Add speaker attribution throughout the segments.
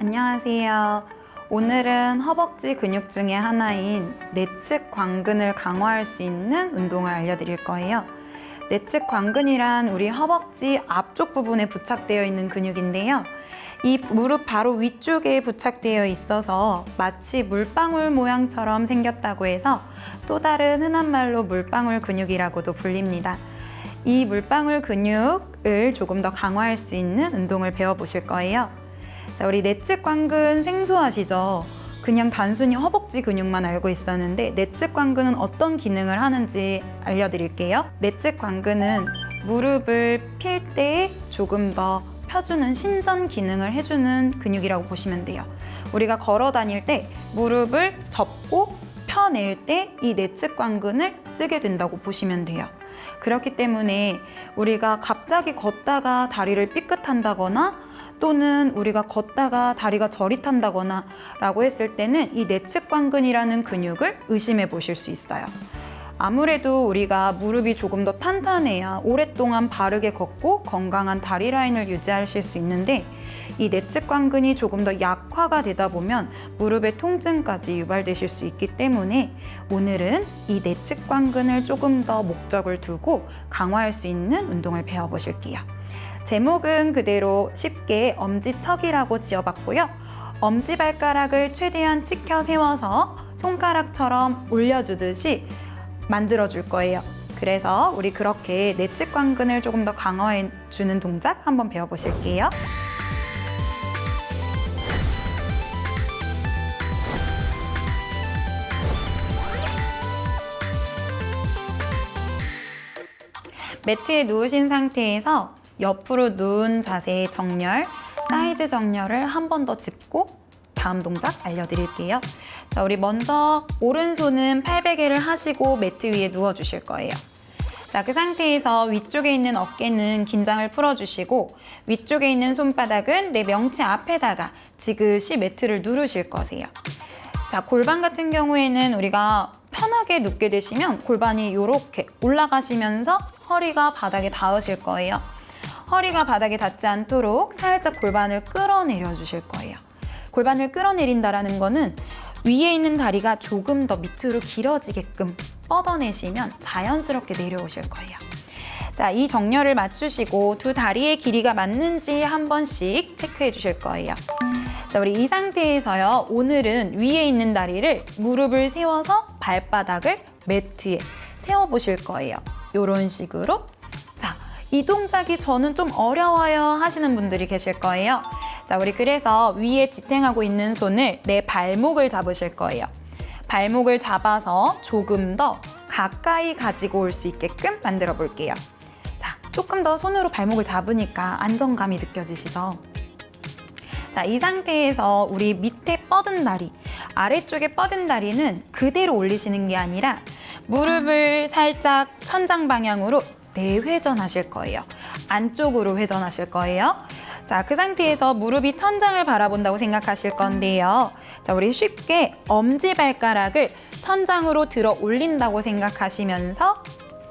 Speaker 1: 안녕하세요. 오늘은 허벅지 근육 중에 하나인 내측 광근을 강화할 수 있는 운동을 알려드릴 거예요. 내측 광근이란 우리 허벅지 앞쪽 부분에 부착되어 있는 근육인데요. 이 무릎 바로 위쪽에 부착되어 있어서 마치 물방울 모양처럼 생겼다고 해서 또 다른 흔한 말로 물방울 근육이라고도 불립니다. 이 물방울 근육을 조금 더 강화할 수 있는 운동을 배워보실 거예요. 자, 우리 내측 광근 생소하시죠? 그냥 단순히 허벅지 근육만 알고 있었는데 내측 광근은 어떤 기능을 하는지 알려드릴게요. 내측 광근은 무릎을 필 때 조금 더 펴주는 신전 기능을 해주는 근육이라고 보시면 돼요. 우리가 걸어 다닐 때 무릎을 접고 펴낼 때 이 내측 광근을 쓰게 된다고 보시면 돼요. 그렇기 때문에 우리가 갑자기 걷다가 다리를 삐끗한다거나 또는 우리가 걷다가 다리가 저릿한다거나 라고 했을 때는 이 내측 광근이라는 근육을 의심해 보실 수 있어요. 아무래도 우리가 무릎이 조금 더 탄탄해야 오랫동안 바르게 걷고 건강한 다리 라인을 유지하실 수 있는데 이 내측 광근이 조금 더 약화가 되다 보면 무릎의 통증까지 유발되실 수 있기 때문에 오늘은 이 내측 광근을 조금 더 목적을 두고 강화할 수 있는 운동을 배워보실게요. 제목은 그대로 쉽게 엄지척이라고 지어봤고요. 엄지발가락을 최대한 치켜 세워서 손가락처럼 올려주듯이 만들어줄 거예요. 그래서 우리 그렇게 내측 광근을 조금 더 강화해 주는 동작 한번 배워보실게요. 매트에 누우신 상태에서 옆으로 누운 자세의 정렬, 사이드 정렬을 한 번 더 짚고 다음 동작 알려드릴게요. 자, 우리 먼저 오른손은 팔베개를 하시고 매트 위에 누워 주실 거예요. 자, 그 상태에서 위쪽에 있는 어깨는 긴장을 풀어주시고 위쪽에 있는 손바닥은 내 명치 앞에다가 지그시 매트를 누르실 거세요. 자, 골반 같은 경우에는 우리가 편하게 눕게 되시면 골반이 이렇게 올라가시면서 허리가 바닥에 닿으실 거예요. 허리가 바닥에 닿지 않도록 살짝 골반을 끌어내려 주실 거예요. 골반을 끌어내린다라는 거는 위에 있는 다리가 조금 더 밑으로 길어지게끔 뻗어내시면 자연스럽게 내려오실 거예요. 자, 이 정렬을 맞추시고 두 다리의 길이가 맞는지 한 번씩 체크해 주실 거예요. 자, 우리 이 상태에서요. 오늘은 위에 있는 다리를 무릎을 세워서 발바닥을 매트에 세워 보실 거예요. 이런 식으로. 자, 이 동작이 저는 좀 어려워요 하시는 분들이 계실 거예요. 자, 우리 그래서 위에 지탱하고 있는 손을 내 발목을 잡으실 거예요. 발목을 잡아서 조금 더 가까이 가지고 올 수 있게끔 만들어 볼게요. 자, 조금 더 손으로 발목을 잡으니까 안정감이 느껴지시죠? 자, 이 상태에서 우리 밑에 뻗은 다리, 아래쪽에 뻗은 다리는 그대로 올리시는 게 아니라 무릎을 살짝 천장 방향으로 내회전 하실 거예요. 안쪽으로 회전하실 거예요. 자, 그 상태에서 무릎이 천장을 바라본다고 생각하실 건데요. 자, 우리 쉽게 엄지발가락을 천장으로 들어 올린다고 생각하시면서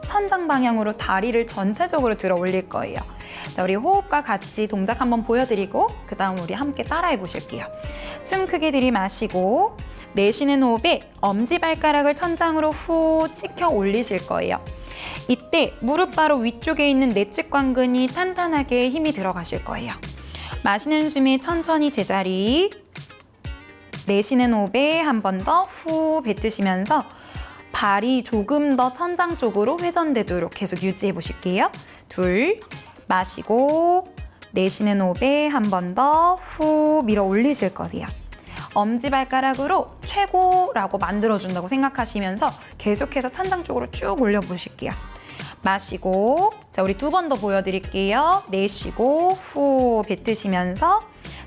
Speaker 1: 천장 방향으로 다리를 전체적으로 들어 올릴 거예요. 자, 우리 호흡과 같이 동작 한번 보여드리고 그 다음 우리 함께 따라해 보실게요. 숨 크게 들이마시고 내쉬는 호흡에 엄지발가락을 천장으로 후 치켜 올리실 거예요. 이때 무릎 바로 위쪽에 있는 내측 광근이 탄탄하게 힘이 들어가실 거예요. 마시는 숨에 천천히 제자리, 내쉬는 호흡에 한 번 더 후 뱉으시면서 발이 조금 더 천장 쪽으로 회전되도록 계속 유지해 보실게요. 둘, 마시고 내쉬는 호흡에 한 번 더 후 밀어 올리실 거세요. 엄지발가락으로 최고라고 만들어준다고 생각하시면서 계속해서 천장 쪽으로 쭉 올려보실게요. 마시고, 자, 우리 두 번 더 보여드릴게요. 내쉬고, 후 뱉으시면서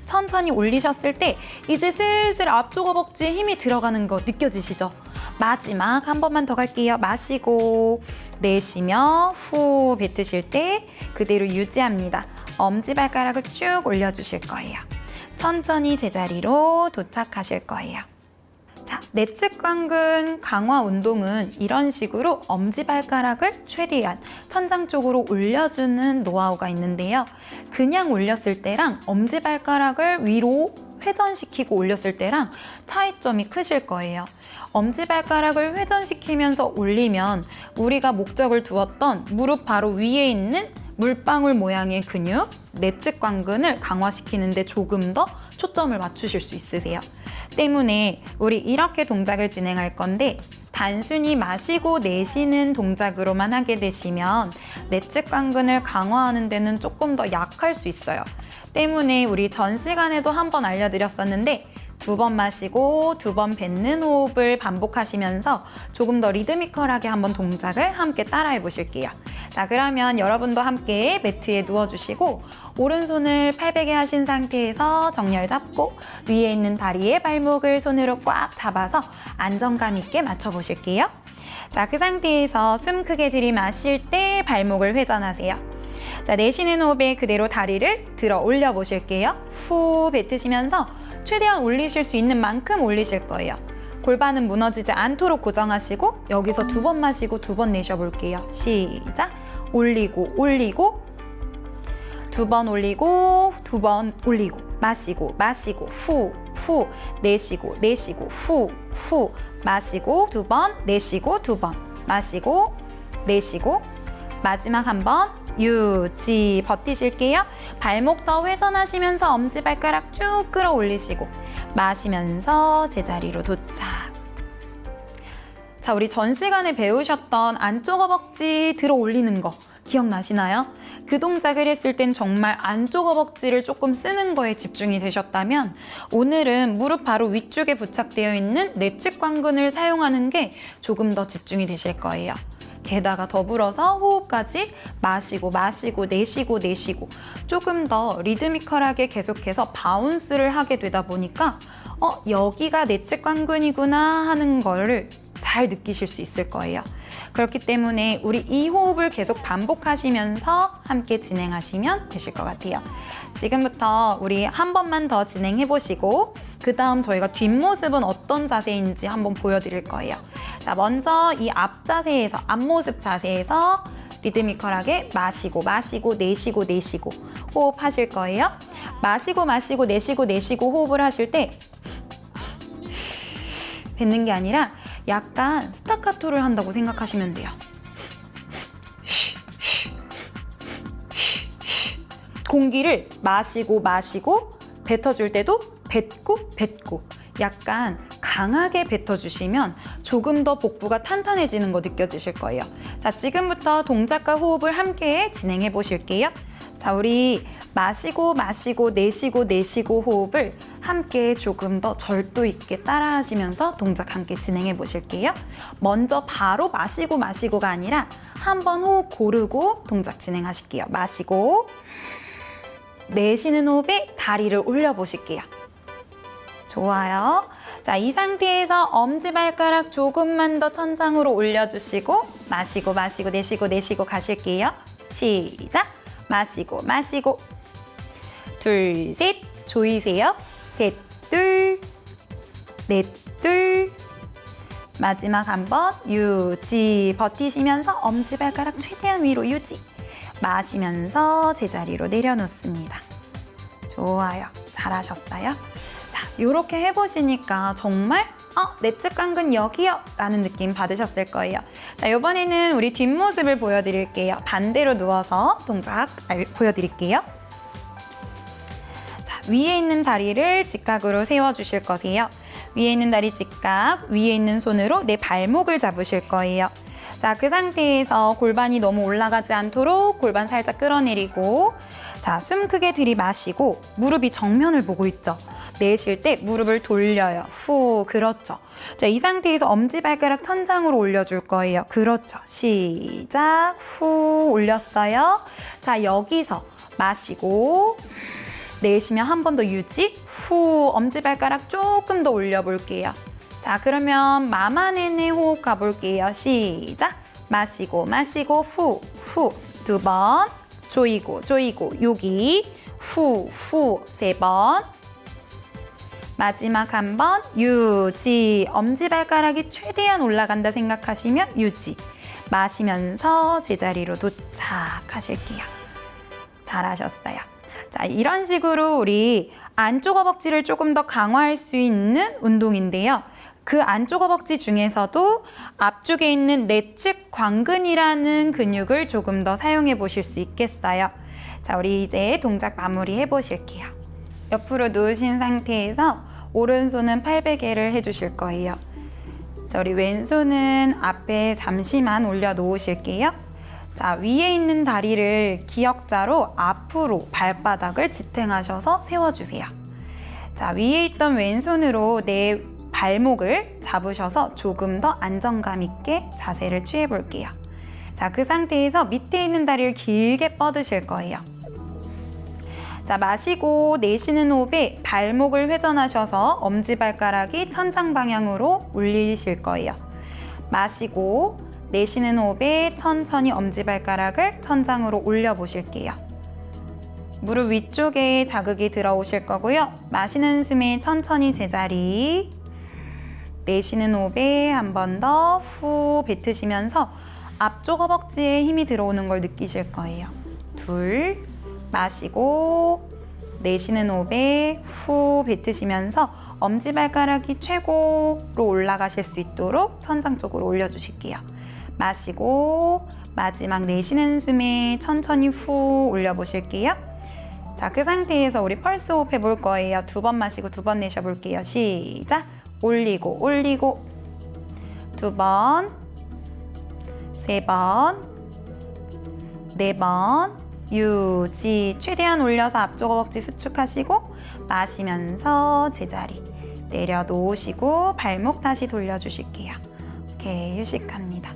Speaker 1: 천천히 올리셨을 때 이제 슬슬 앞쪽 허벅지에 힘이 들어가는 거 느껴지시죠? 마지막 한 번만 더 갈게요. 마시고, 내쉬며 후 뱉으실 때 그대로 유지합니다. 엄지발가락을 쭉 올려주실 거예요. 천천히 제자리로 도착하실 거예요. 자, 내측 광근 강화 운동은 이런 식으로 엄지발가락을 최대한 천장 쪽으로 올려주는 노하우가 있는데요. 그냥 올렸을 때랑 엄지발가락을 위로 회전시키고 올렸을 때랑 차이점이 크실 거예요. 엄지발가락을 회전시키면서 올리면 우리가 목적을 두었던 무릎 바로 위에 있는 물방울 모양의 근육, 내측 관근을 강화시키는데 조금 더 초점을 맞추실 수 있으세요. 때문에 우리 이렇게 동작을 진행할 건데 단순히 마시고 내쉬는 동작으로만 하게 되시면 내측 관근을 강화하는 데는 조금 더 약할 수 있어요. 때문에 우리 전 시간에도 한번 알려드렸었는데 두 번 마시고 두 번 뱉는 호흡을 반복하시면서 조금 더 리드미컬하게 한번 동작을 함께 따라해 보실게요. 자, 그러면 여러분도 함께 매트에 누워주시고 오른손을 팔베개 하신 상태에서 정렬 잡고 위에 있는 다리에 발목을 손으로 꽉 잡아서 안정감 있게 맞춰보실게요. 자, 그 상태에서 숨 크게 들이마실 때 발목을 회전하세요. 자, 내쉬는 호흡에 그대로 다리를 들어 올려 보실게요. 후 뱉으시면서 최대한 올리실 수 있는 만큼 올리실 거예요. 골반은 무너지지 않도록 고정하시고 여기서 두 번 마시고 두 번 내쉬어 볼게요. 시작. 올리고 올리고. 두 번 올리고 두 번 올리고. 마시고 마시고. 후 후. 내쉬고 내쉬고. 후 후. 마시고 두 번. 내쉬고 두 번. 마시고 내쉬고. 마지막 한번 유지 버티실게요. 발목 더 회전하시면서 엄지발가락 쭉 끌어올리시고 마시면서 제자리로 도착. 자, 우리 전 시간에 배우셨던 안쪽 허벅지 들어 올리는 거 기억나시나요? 그 동작을 했을 땐 정말 안쪽 허벅지를 조금 쓰는 거에 집중이 되셨다면 오늘은 무릎 바로 위쪽에 부착되어 있는 내측 관근을 사용하는 게 조금 더 집중이 되실 거예요. 게다가 더불어서 호흡까지 마시고 마시고 내쉬고 내쉬고 조금 더 리드미컬하게 계속해서 바운스를 하게 되다 보니까 어 여기가 내 측 관근이구나 하는 거를 잘 느끼실 수 있을 거예요. 그렇기 때문에 우리 이 호흡을 계속 반복하시면서 함께 진행하시면 되실 것 같아요. 지금부터 우리 한 번만 더 진행해 보시고 그 다음 저희가 뒷모습은 어떤 자세인지 한번 보여드릴 거예요. 자, 먼저 이 앞자세에서, 앞모습 자세에서 리드미컬하게 마시고, 마시고, 내쉬고, 내쉬고 호흡하실 거예요. 마시고, 마시고, 내쉬고, 내쉬고 호흡을 하실 때 뱉는 게 아니라 약간 스타카토를 한다고 생각하시면 돼요. 공기를 마시고 마시고 뱉어줄 때도 뱉고 뱉고 약간 강하게 뱉어주시면 조금 더 복부가 탄탄해지는 거 느껴지실 거예요. 자, 지금부터 동작과 호흡을 함께 진행해 보실게요. 자, 우리 마시고 마시고 내쉬고 내쉬고 호흡을 함께 조금 더 절도 있게 따라 하시면서 동작 함께 진행해 보실게요. 먼저 바로 마시고 마시고가 아니라 한번 호흡 고르고 동작 진행하실게요. 마시고 내쉬는 호흡에 다리를 올려 보실게요. 좋아요. 자, 이 상태에서 엄지발가락 조금만 더 천장으로 올려주시고 마시고 마시고 내쉬고 내쉬고 가실게요. 시작. 마시고 마시고 둘, 셋 조이세요. 셋, 둘, 넷, 둘 마지막 한 번 유지 버티시면서 엄지발가락 최대한 위로 유지 마시면서 제자리로 내려놓습니다. 좋아요. 잘하셨어요. 자, 이렇게 해보시니까 정말 어, 내측 관근 여기요! 라는 느낌 받으셨을 거예요. 자, 이번에는 우리 뒷모습을 보여드릴게요. 반대로 누워서 동작 알- 보여드릴게요. 자, 위에 있는 다리를 직각으로 세워주실 거세요. 위에 있는 다리 직각, 위에 있는 손으로 내 발목을 잡으실 거예요. 자, 그 상태에서 골반이 너무 올라가지 않도록 골반 살짝 끌어내리고 자, 숨 크게 들이마시고 무릎이 정면을 보고 있죠. 내쉴 때 무릎을 돌려요. 후, 그렇죠. 자, 이 상태에서 엄지발가락 천장으로 올려줄 거예요. 그렇죠. 시작. 후, 올렸어요. 자, 여기서 마시고 내쉬면 한 번 더 유지. 후, 엄지발가락 조금 더 올려볼게요. 자, 그러면 마마네네 호흡 가볼게요. 시작. 마시고, 마시고, 후, 후. 두 번. 조이고, 조이고, 여기. 후, 후. 세 번. 마지막 한 번. 유지. 엄지발가락이 최대한 올라간다 생각하시면 유지. 마시면서 제자리로 도착 하실게요. 잘하셨어요. 자, 이런 식으로 우리 안쪽 허벅지를 조금 더 강화할 수 있는 운동인데요. 그 안쪽 허벅지 중에서도 앞쪽에 있는 내측 광근이라는 근육을 조금 더 사용해 보실 수 있겠어요. 자, 우리 이제 동작 마무리 해 보실게요. 옆으로 누우신 상태에서 오른손은 팔베개를 해 주실 거예요. 자, 우리 왼손은 앞에 잠시만 올려 놓으실게요. 자, 위에 있는 다리를 기역자로 앞으로 발바닥을 지탱하셔서 세워주세요. 자, 위에 있던 왼손으로 내 발목을 잡으셔서 조금 더 안정감 있게 자세를 취해 볼게요. 자, 그 상태에서 밑에 있는 다리를 길게 뻗으실 거예요. 자, 마시고 내쉬는 호흡에 발목을 회전하셔서 엄지발가락이 천장 방향으로 올리실 거예요. 마시고 내쉬는 호흡에 천천히 엄지발가락을 천장으로 올려 보실게요. 무릎 위쪽에 자극이 들어오실 거고요. 마시는 숨에 천천히 제자리. 내쉬는 호흡에 한 번 더 후 뱉으시면서 앞쪽 허벅지에 힘이 들어오는 걸 느끼실 거예요. 둘, 마시고 내쉬는 호흡에 후 뱉으시면서 엄지발가락이 최고로 올라가실 수 있도록 천장 쪽으로 올려주실게요. 마시고 마지막 내쉬는 숨에 천천히 후 올려보실게요. 자, 그 상태에서 우리 펄스 호흡 해볼 거예요. 두 번 마시고 두 번 내쉬어볼게요. 시작! 올리고 올리고 두 번, 세 번, 네 번, 유지. 최대한 올려서 앞쪽 허벅지 수축하시고 마시면서 제자리. 내려놓으시고 발목 다시 돌려주실게요. 오케이, 휴식합니다.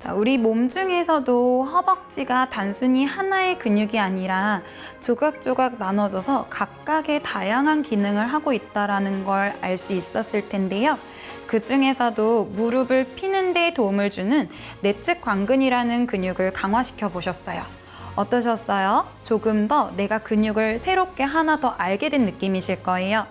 Speaker 1: 자, 우리 몸 중에서도 허벅지가 단순히 하나의 근육이 아니라 조각조각 나눠져서 각각의 다양한 기능을 하고 있다라는 걸 알 수 있었을 텐데요. 그 중에서도 무릎을 피는 데 도움을 주는 내측 광근이라는 근육을 강화시켜 보셨어요. 어떠셨어요? 조금 더 내가 근육을 새롭게 하나 더 알게 된 느낌이실 거예요.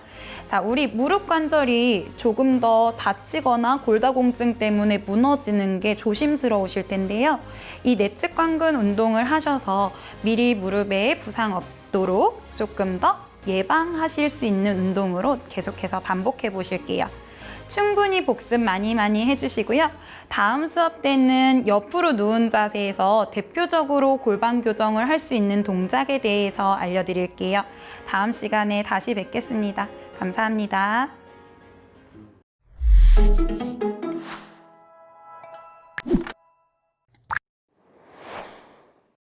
Speaker 1: 자, 우리 무릎 관절이 조금 더 다치거나 골다공증 때문에 무너지는 게 조심스러우실 텐데요. 이 내측 광근 운동을 하셔서 미리 무릎에 부상 없도록 조금 더 예방하실 수 있는 운동으로 계속해서 반복해 보실게요. 충분히 복습 많이 많이 해주시고요. 다음 수업 때는 옆으로 누운 자세에서 대표적으로 골반 교정을 할 수 있는 동작에 대해서 알려드릴게요. 다음 시간에 다시 뵙겠습니다. 감사합니다.